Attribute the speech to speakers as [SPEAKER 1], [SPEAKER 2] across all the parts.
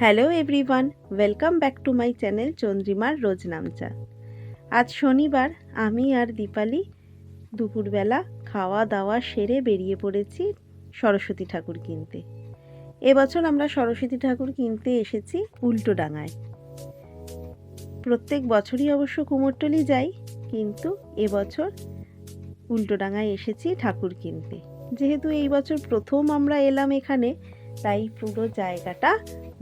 [SPEAKER 1] Hello everyone, welcome back to my channel চন্দ্রিমার রোজ নামচা। আজ শনিবার, আমি আর দীপালি দুপুরবেলা খাওয়া দাওয়া সেরে বেরিয়ে পড়েছি সরস্বতী ঠাকুর কিনতে। এবছর আমরা সরস্বতী ঠাকুর কিনতে এসেছি উল্টো ডাঙায় প্রত্যেক বছরই অবশ্য কুমোরটলি যাই, কিন্তু এবছর উল্টো ডাঙায় এসেছি ঠাকুর কিনতে। যেহেতু এই বছর প্রথম আমরা এলাম এখানে তাই পুরো জায়গাটা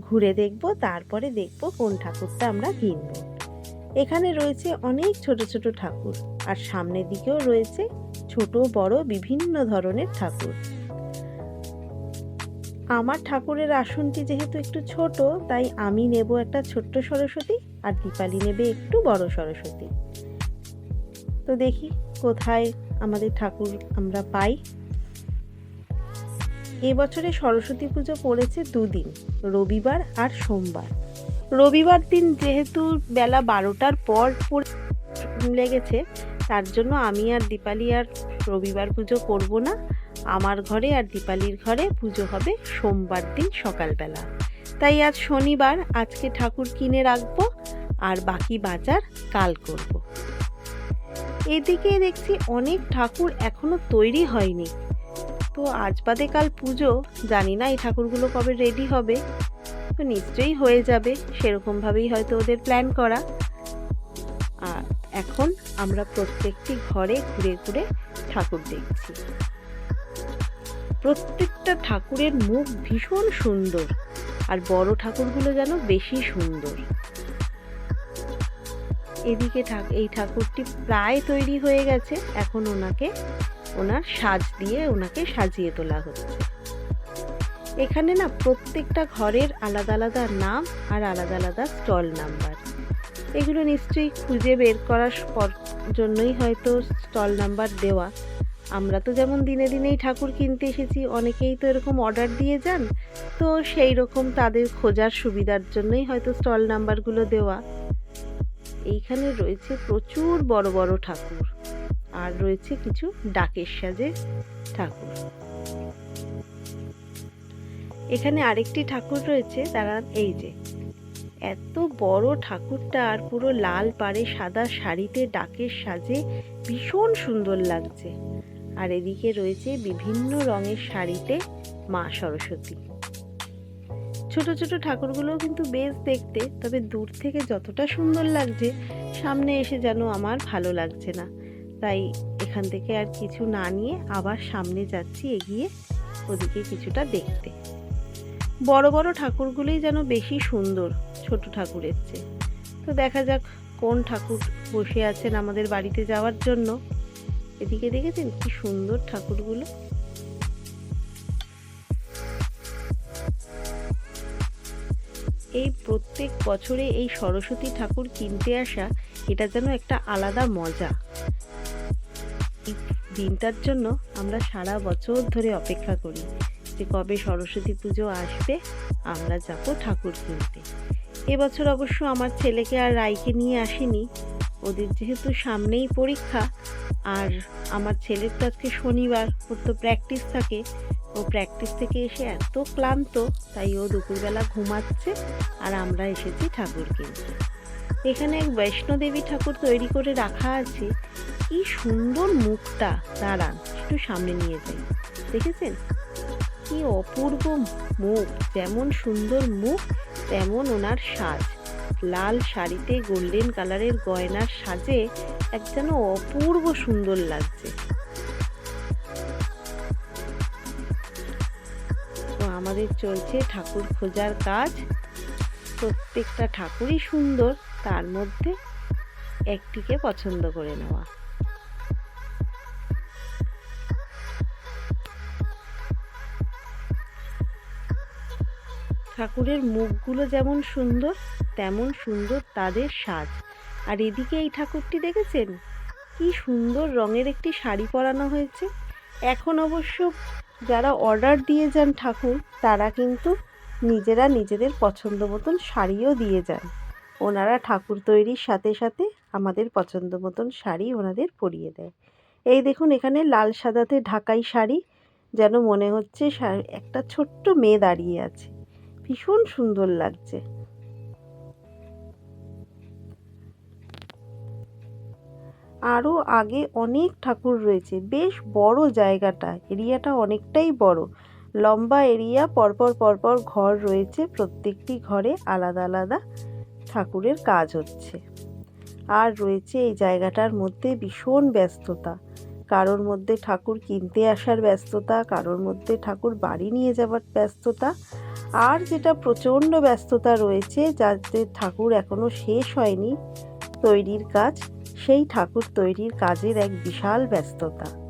[SPEAKER 1] ঘুরে দেখব, তারপরে দেখব কোন ঠাকুরটা আমরা কিনব। এখানে রয়েছে অনেক ছোট ছোট ঠাকুর আর সামনের দিকেও রয়েছে ছোট, বড়, বিভিন্ন ধরনের ঠাকুর। আমার ঠাকুরের আসনটি যেহেতু একটু ছোট, তাই আমি নেব একটা ছোট্ট সরস্বতী আর দীপালি নেবে একটু বড় সরস্বতী। তো দেখি কোথায় আমাদের ঠাকুর আমরা পাই। এবছরে সরস্বতী পুজো পড়েছে দুদিন, রবিবার আর সোমবার। রবিবার দিন যেহেতু বেলা বারোটার পর লেগেছে, তার জন্য আমি আর দীপালি আর রবিবার পুজো করব না। আমার ঘরে আর দীপালির ঘরে পুজো হবে সোমবার দিন সকালবেলা। তাই আজ শনিবার, আজকে ঠাকুর কিনে রাখব আর বাকি বাজার কাল করব। এদিকে দেখছি অনেক ঠাকুর এখনও তৈরি হয়নি। তো আজ বাদে কাল পুজো। জানি না এই ঠাকুরগুলো কবে রেডি হবে। তো নিশ্চয়ই হয়ে যাবে। সেরকমভাবেই হয়তো ওদের প্ল্যান করা। আর এখন আমরা প্রত্যেকটি ঘরে ঘুরে ঘুরে ঠাকুর দেখছি। প্রত্যেকটা ঠাকুরের মুখ ভীষণ সুন্দর। আর বড় ঠাকুরগুলো যেন বেশি সুন্দর। এদিকে এই ঠাকুরটি প্রায় তৈরি হয়ে গেছে। এখন ওনাকে ওনার সাজ দিয়ে ওনাকে সাজিয়ে তোলা হচ্ছে। এখানে না প্রত্যেকটা ঘরের আলাদা আলাদা নাম আর আলাদা আলাদা স্টল নাম্বার। এগুলো নিশ্চয়ই খুঁজে বের করার জন্যই হয়তো স্টল নাম্বার দেওয়া। আমরা তো যেমন দিনে দিনেই ঠাকুর কিনতে এসেছি, অনেকেই তো এরকম অর্ডার দিয়ে যান। তো সেই রকম তাদের খোঁজার সুবিধার জন্যই হয়তো স্টল নাম্বারগুলো দেওয়া। এইখানে রয়েছে প্রচুর বড় বড় ঠাকুর। আর রয়েছে কিছু ডাকের সাজে ঠাকুর। এখানে আরেকটি ঠাকুর রয়েছে তারা এই যে। এত বড় ঠাকুরটা আর পুরো লাল পাড়ে সাদা শাড়িতে ডাকের সাজে ভীষণ সুন্দর লাগছে। আর এদিকে রয়েছে বিভিন্ন রঙের শাড়িতে মা সরস্বতী। ছোট ছোট ঠাকুরগুলোও কিন্তু বেশ দেখতে, তবে দূর থেকে যতটা সুন্দর লাগছে, সামনে এসে যেন আমার ভালো লাগছে না। তাই এখান থেকে আর কিছু না নিয়ে আবার সামনে যাচ্ছি, এগিয়ে ওদিকে কিছুটা দেখতে। বড় বড় ঠাকুরগুলোই যেন বেশি সুন্দর ছোট ঠাকুরের চেয়ে। তো দেখা যাক কোন ঠাকুর বসে আছেন আমাদের বাড়িতে যাওয়ার জন্য। এদিকে দেখেছেন কি সুন্দর ঠাকুরগুলো। এই প্রত্যেক বছরে এই সরস্বতী ঠাকুর কিনতে আসা, এটা যেন একটা আলাদা মজা। দিনটার জন্য আমরা সারা বছর ধরে অপেক্ষা করি যে কবে সরস্বতী পুজো আসবে, আমরা যাব ঠাকুর কিনতে। এবছর অবশ্য আমার ছেলেকে আর রাইকে নিয়ে আসিনি। ওদের যেহেতু সামনেই পরীক্ষা, আর আমার ছেলের তো আজকে শনিবার, ওর তো প্র্যাকটিস থাকে। ও প্র্যাকটিস থেকে এসে এত ক্লান্ত, তাই ও দুপুরবেলা ঘুমাচ্ছে, আর আমরা এসেছি ঠাকুর কিনতে। এখানে এক বৈষ্ণোদেবী ঠাকুর তৈরি করে রাখা আছে। কি সুন্দর মুখটা। দাঁড়ান, একটু সামনে নিয়ে যাই। দেখেছেন? কি অপূর্ব মুখ। যেমন সুন্দর মুখ, তেমন ওনার সাজ। লাল শাড়িতে গোল্ডেন কালারের গয়নার সাজে এক যেন অপূর্ব সুন্দর লাগছে। তো আমাদের চলছে ঠাকুর খোঁজার কাজ। প্রত্যেকটা ঠাকুরই সুন্দর, তার মধ্যে একটিকে পছন্দ করে নেওয়া। ঠাকুরের মুখগুলো যেমন সুন্দর, তেমন সুন্দর তাদের সাজ। আর এদিকে এই ঠাকুরটি দেখেছেন? কি সুন্দর রঙের একটি শাড়ি পরানো হয়েছে। এখন অবশ্য যারা অর্ডার দিয়ে যান ঠাকুর, তারা কিন্তু নিজেরা নিজেদের পছন্দ মতন শাড়িও দিয়ে যান। ওনারা ঠাকুর তৈরির সাথে সাথে আমাদের পছন্দ মতন শাড়ি ওনাদের পরিয়ে দেয়। এই দেখুন এখানে লাল সাদাতে ঢাকাই শাড়ি, যেন মনে হচ্ছে একটা ছোট্ট মেয়ে দাঁড়িয়ে আছে। ভীষণ সুন্দর লাগছে। আরও আগে অনেক ঠাকুর রয়েছে, বেশ বড় জায়গাটা, এরিয়াটা অনেকটাই বড়। লম্বা এরিয়া, পরপর পরপর ঘর রয়েছে, প্রত্যেকটি ঘরে আলাদা আলাদা ঠাকুরের কাজ হচ্ছে। আর রয়েছে এই জায়গাটার মধ্যে ভীষণ ব্যস্ততা। কারোর মধ্যে ঠাকুর কিনতে আসার ব্যস্ততা, কারোর মধ্যে ঠাকুর বাড়ি নিয়ে যাওয়ার ব্যস্ততা। আর যেটা প্রচণ্ড ব্যস্ততা রয়েছে, যাতে ঠাকুর এখনও শেষ হয়নি তৈরির কাজ, সেই ঠাকুর তৈরির কাজের এক বিশাল ব্যস্ততা।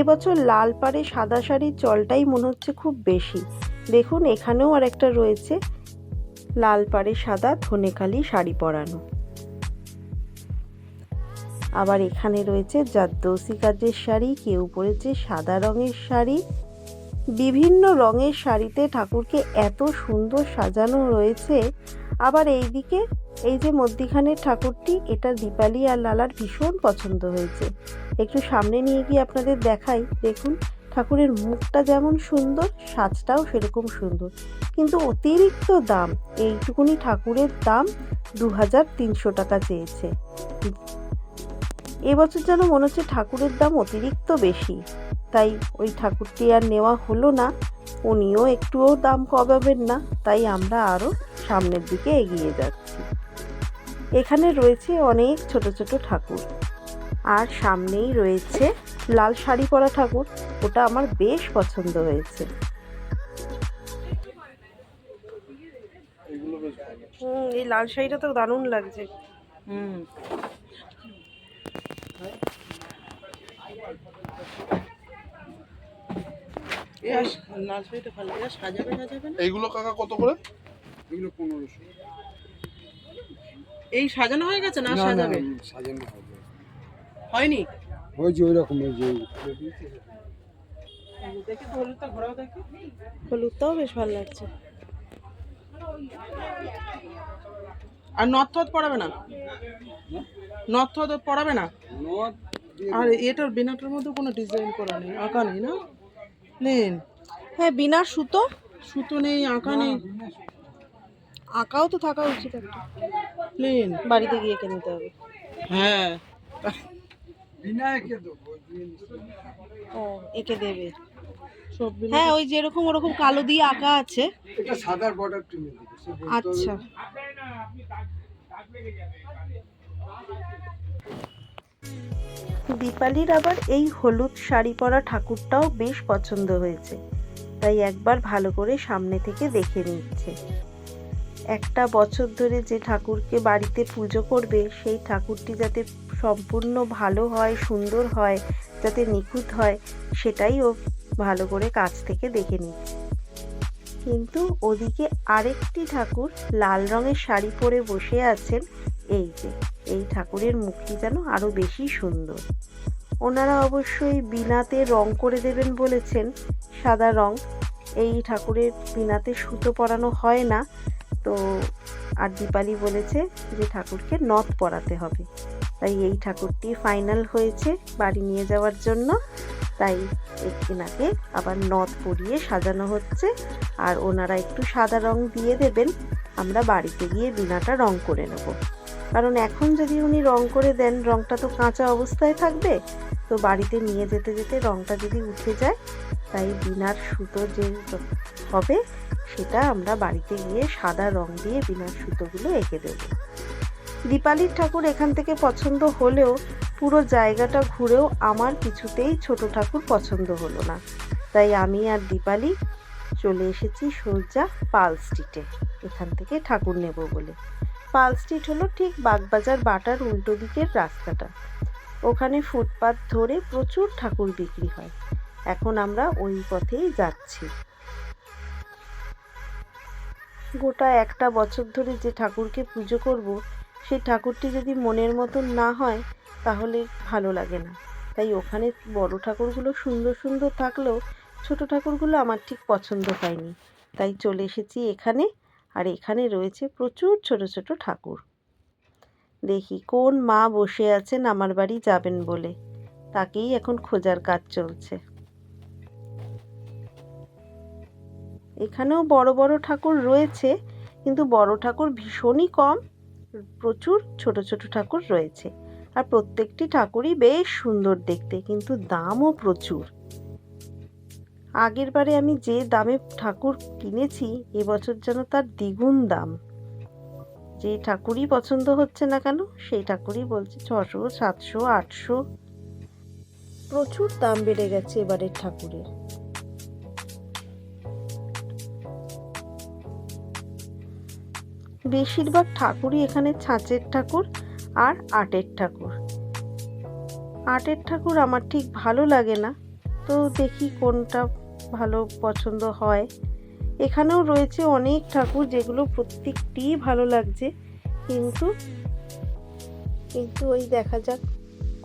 [SPEAKER 1] এবছর লাল পাড়ে সাদা শাড়ির চলটাই মনে হচ্ছে খুব বেশি। দেখুন, এখানেও আর একটা রয়েছে লাল পাড়ে সাদা ধনেখালি শাড়ি পরানো। আবার এখানে রয়েছে জাদ্দৌসি কাজের শাড়ি, কেউ পরেছে সাদা রঙের শাড়ি। বিভিন্ন রঙের শাড়িতে ঠাকুরকে এত সুন্দর সাজানো রয়েছে। আবার এইদিকে এই যে মধ্যিখানের ঠাকুরটি, এটা দীপালি আর লালার ভীষণ পছন্দ হয়েছে। একটু সামনে নিয়ে গিয়ে আপনাদের দেখাই, দেখুন, ঠাকুরের মুখটা যেমন সুন্দর, সাজটাও সেরকম সুন্দর। কিন্তু অতিরিক্ত দাম, এইটুকুনি ঠাকুরের দাম দু হাজার তিনশো টাকা চেয়েছে। এবছর যেন মনে হচ্ছে ঠাকুরের দাম অতিরিক্ত বেশি। তাই ওই ঠাকুরটি আর নেওয়া হলো না, উনিও একটুও দাম কমাবেন না, তাই আমরা আরও সামনের দিকে এগিয়ে যাচ্ছি। এখানে রয়েছে অনেক ছোট ছোট ঠাকুর। আর সামনেই রয়েছে লাল শাড়ি পরা ঠাকুর। ওটা আমার বেশ পছন্দ হয়েছে। হুম এই লাল শাড়িটা তো দারুণ লাগছে।
[SPEAKER 2] হুম।
[SPEAKER 3] এইগুলো কাকা কত করে?
[SPEAKER 4] এগুলো পনেরোশো।
[SPEAKER 2] এই সাজানো হয়ে গেছে না সাজাবে?
[SPEAKER 4] সাজানো হবে
[SPEAKER 2] হয়নি?
[SPEAKER 4] ওই যে ওই রকম ওই যে
[SPEAKER 2] দেখি হলুদটা ঘোরাও দেখি।
[SPEAKER 1] হলুদটাও বেশ ভালো লাগছে।
[SPEAKER 2] আর নথ থত পড়াবে না? নথ থত পড়াবে না? আর এটার বিনাটার মধ্যে কোনো ডিজাইন করা নেই আঁকা নেই না? নেন
[SPEAKER 1] হ্যাঁ বিনা সুতো।
[SPEAKER 2] সুতো নেই আঁকা নেই।
[SPEAKER 1] আঁকাও তো থাকা উচিত একটা।
[SPEAKER 2] প্লেন।
[SPEAKER 1] বাড়িতে গিয়ে এঁকে নিতে হবে।
[SPEAKER 2] হ্যাঁ।
[SPEAKER 4] বিনায়কে দেবো
[SPEAKER 1] ও এঁকে দেবে। হ্যাঁ ওই যেরকম ওরকম কালো দিয়ে আঁকা আছে।
[SPEAKER 4] এটা সাদার বর্ডার
[SPEAKER 1] আচ্ছা। দীপালির আবার এই হলুদ শাড়ি পরা ঠাকুরটাও বেশ পছন্দ হয়েছে। তাই একবার ভালো করে সামনে থেকে দেখে নিচ্ছে। একটা বছর ধরে যে ঠাকুরকে বাড়িতে পুজো করবে, সেই ঠাকুরটি যাতে সম্পূর্ণ ভালো হয়, সুন্দর হয়, যাতে নিখুঁত হয়, সেটাই ও ভালো করে কাছ থেকে দেখে নিচ্ছে কিন্তু ওদিকে আরেকটি ঠাকুর লাল রঙের শাড়ি পরে বসে আছেন, এই যে, এই ঠাকুরের মুখটি যেন আরও বেশি সুন্দর। ওনারা অবশ্যই বিনাতে রং করে দেবেন বলেছেন, সাদা রং, এই ঠাকুরের বিনাতে সুতো পরানো হয় না। তো আর দীপালি বলেছে যে ঠাকুরকে নথ পরাতে হবে। তাই এই ঠাকুরটি ফাইনাল হয়েছে বাড়ি নিয়ে যাওয়ার জন্য। তাই এনাকে আবার নথ পরিয়ে সাজানো হচ্ছে। আর ওনারা একটু সাদা রং দিয়ে দেবেন। আমরা বাড়িতে গিয়ে বিনাটা রং করে নেব। কারণ এখন যদি উনি রং করে দেন, রংটা তো কাঁচা অবস্থায় থাকবে। তো বাড়িতে নিয়ে যেতে যেতে রংটা যদি উঠে যায়, তাই বিনার সুতো যে হবে সেটা আমরা বাড়িতে গিয়ে সাদা রং দিয়ে বিনার সুতোগুলো এঁকে দেব। দীপালির ঠাকুর এখান থেকে পছন্দ হলেও পুরো জায়গাটা ঘুরেও আমার কিছুতেই ছোট ঠাকুর পছন্দ হলো না। তাই আমি আর দীপালি চলে এসেছি সোজা পাল স্ট্রিটে। এখান থেকে ঠাকুর নেব বলে। পাল স্ট্রিট হলো ঠিক বাগবাজার বাটার উল্টো দিকের রাস্তাটা। ওখানে ফুটপাত ধরে প্রচুর ঠাকুর বিক্রি হয়। এখন আমরা ওই পথেই যাচ্ছি। গোটা একটা বছর ধরে যে ঠাকুরকে পুজো করব, সেই ঠাকুরটি যদি মনের মতন না হয়, তাহলে ভালো লাগে না। তাই ওখানে বড় ঠাকুরগুলো সুন্দর সুন্দর থাকলেও ছোট ঠাকুরগুলো আমার ঠিক পছন্দ হয়নি। তাই চলে এসেছি এখানে, আর এখানে রয়েছে প্রচুর ছোট ছোট ঠাকুর। দেখি কোন মা বসে আছেন আমার বাড়ি যাবেন বলে। তাকেই এখন খোঁজার কাজ চলছে। এখানেও বড় বড় ঠাকুর রয়েছে, কিন্তু বড় ঠাকুর ভীষণই কম। প্রচুর ছোট ছোট ঠাকুর রয়েছে। আর প্রত্যেকটি ঠাকুরই বেশ সুন্দর দেখতে, কিন্তু দামও প্রচুর। আগের বারে আমি যে দামে ঠাকুর কিনেছি এবছর যেন তার দ্বিগুণ দাম। যে ঠাকুরই পছন্দ হচ্ছে না কেন, সেই ঠাকুরই বলছে ছশো, সাতশো, আটশো। প্রচুর দাম বেড়ে গেছে এবারের ঠাকুরের। বেশিরভাগ ঠাকুরই এখানে ছাঁচের ঠাকুর আর আটের ঠাকুর। আটের ঠাকুর আমার ঠিক ভালো লাগে না, তো দেখি কোনটা ভালো পছন্দ হয়। এখানেও রয়েছে অনেক ঠাকুর যেগুলো প্রত্যেকটিই ভালো লাগছে, কিন্তু কিন্তু ওই দেখা যাক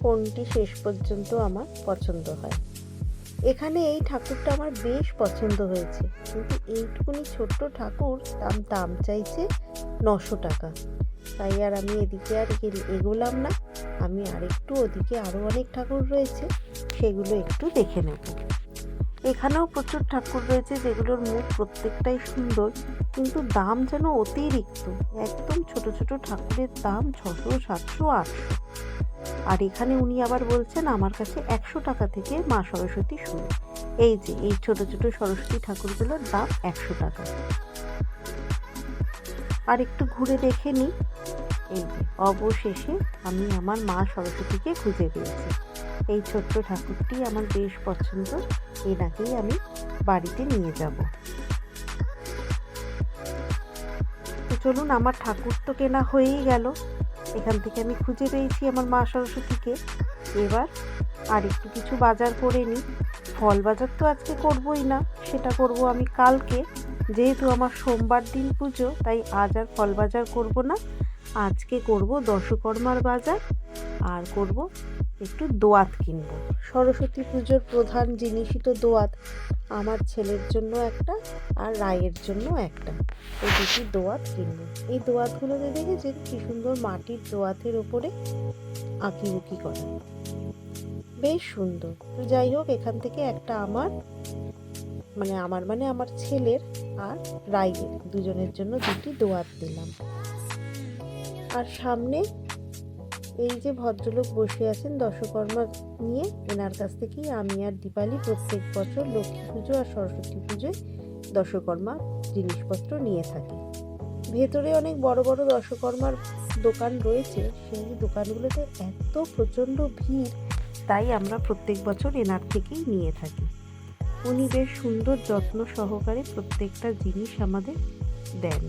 [SPEAKER 1] কোনটি শেষ পর্যন্ত আমার পছন্দ হয়। এখানে এই ঠাকুরটা আমার বেশ পছন্দ হয়েছে। কিন্তু এইটুকুনি ছোট্ট ঠাকুর দাম দাম চাইছে নশো টাকা। তাই আর আমি এদিকে আর এগে- এগোলাম না। আমি আরেকটু ওদিকে আরও অনেক ঠাকুর রয়েছে, সেগুলো একটু দেখে নেব। এখানেও প্রচুর ঠাকুর রয়েছে, যেগুলোর মুখ প্রত্যেকটাই সুন্দর, কিন্তু দাম যেন অতিরিক্ত। একদম ছোট ছোট ঠাকুরের দাম ছশো, সাতশো, আটশো। আর এখানে উনি আবার বলছেন, আমার কাছে একশো টাকা থেকে মা সরস্বতী শুরু। এই যে, এই ছোট ছোট সরস্বতী ঠাকুরগুলোর দাম একশো টাকা। আর একটু ঘুরে দেখে নিই এই যে, অবশেষে আমি আমার মা সরস্বতীকে খুঁজে পেয়েছি। এই ছোট্ট ঠাকুরটি আমার বেশ পছন্দ। এনাকেই আমি বাড়িতে নিয়ে যাব। তো চলুন, আমার ঠাকুর তো কেনা হয়েই গেল। এখান থেকে আমি খুঁজে পেয়েছি আমার মা সরস্বতীকে। এবার আর একটু কিছু বাজার করে নিই। ফল বাজার তো আজকে করবই না, সেটা করব আমি কালকে। যেহেতু আমার সোমবার দিন পুজো, তাই আজ আর ফল বাজার করব না। আজকে করব দশকর্মার বাজার, আর করব একটু দোয়াত কিনবো। সরস্বতী পুজোর প্রধান জিনিসই তো দোয়াত। আমার ছেলের জন্য একটা আর রায়ের জন্য একটা। এই দুটি দোয়াত কিনবো। এই দোয়াতগুলো দোয়াতগুলোতে দেখেছেন কি সুন্দর মাটির দোয়াতের ওপরে আঁকি উকি করা। বেশ সুন্দর। তো যাই হোক, এখান থেকে একটা আমার মানে আমার মানে আমার ছেলের আর রায়ের দুজনের জন্য দুটি দোয়াত দিলাম। আর সামনে এই যে ভদ্রলোক বসে আছেন দশকর্মা নিয়ে, এনার কাছ থেকেই আমি আর দীপালি প্রত্যেক বছর লক্ষ্মী পুজো আর সরস্বতী পুজোয় দশকর্মা জিনিসপত্র নিয়ে থাকি। ভেতরে অনেক বড় বড় দশকর্মার দোকান রয়েছে, সেই দোকানগুলোতে এত প্রচণ্ড ভিড়, তাই আমরা প্রত্যেক বছর এনার থেকেই নিয়ে থাকি। উনি বেশ সুন্দর যত্ন সহকারে প্রত্যেকটা জিনিস আমাদের দেন।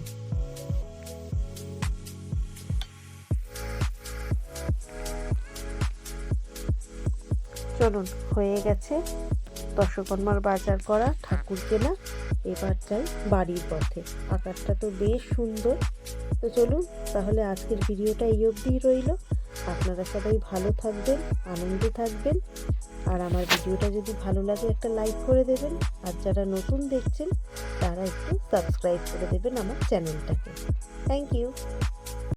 [SPEAKER 1] চলুন, হয়ে গেছে। দশকর্মার বাজার করা ঠাকুর কেনা, এবার যাই বাড়ির পথে। আকাশটা তো বেশ সুন্দর। তো চলুন, তাহলে আজকের ভিডিওটা এই অবধিই রইল। আপনারা সবাই ভালো থাকবেন, আনন্দে থাকবেন। আর আমার ভিডিওটা যদি ভালো লাগে, একটা লাইক করে দেবেন। আর যারা নতুন দেখছেন, তারা একটু সাবস্ক্রাইব করে দেবেন আমার চ্যানেলটাকে। Thank you.